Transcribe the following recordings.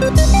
Thank you.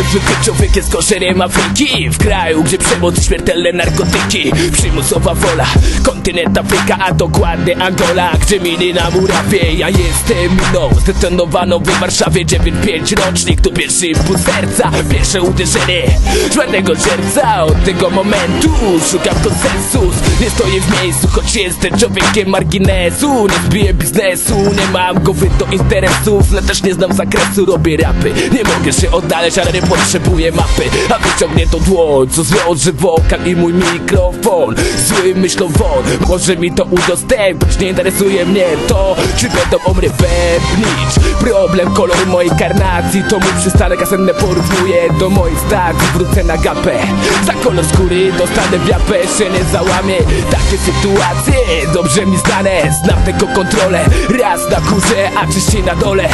Ten zwykły człowiek jest koszeniem Afryki W kraju, gdzie przemoc śmiertelne narkotyki. Przymusowa wola, kontynent Afryka A dokładnie Angola, gdzie miny na murawie Ja jestem miną, zdetonowaną w Warszawie 9-5 rocznik, to pierwszy impuls serca. Pierwsze uderzenie, 4 czerwca Od tego momentu szukam konsensus. Nie stoję w miejscu, choć jestem człowiekiem marginesu. Nie zbiję biznesu, nie mam głowy do interesów. Ale też nie znam zakresu, robię rapy. Nie mogę się oddaleć, ale potrzebuję mapy A wyciągnie to dłoń, co zwiąże wokal i mój mikrofon. Zły myślą won, może mi to udostępnić Nie interesuje mnie to, czy będą o mnie wepnić Problem koloru mojej karnacji To mój przystanek, a senne porównuję do mojej stacji. Wrócę na gapę, za kolor skóry dostanę w japę Się nie załamie, takie sytuacje dobrze mi znane Znam tego kontrolę, raz na górze, a czyściej na dole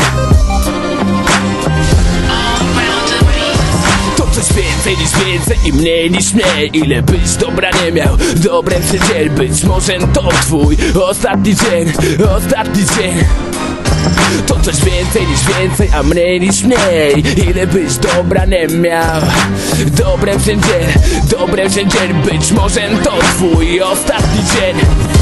coś więcej niż więcej i mniej niż mniej. Ile byś dobra nie miał, dobrem się dziel Być może to twój ostatni dzień, ostatni dzień. To coś więcej niż więcej, a mniej niż mniej. Ile byś dobra nie miał dziel, dobrem się dziel Być może to twój ostatni dzień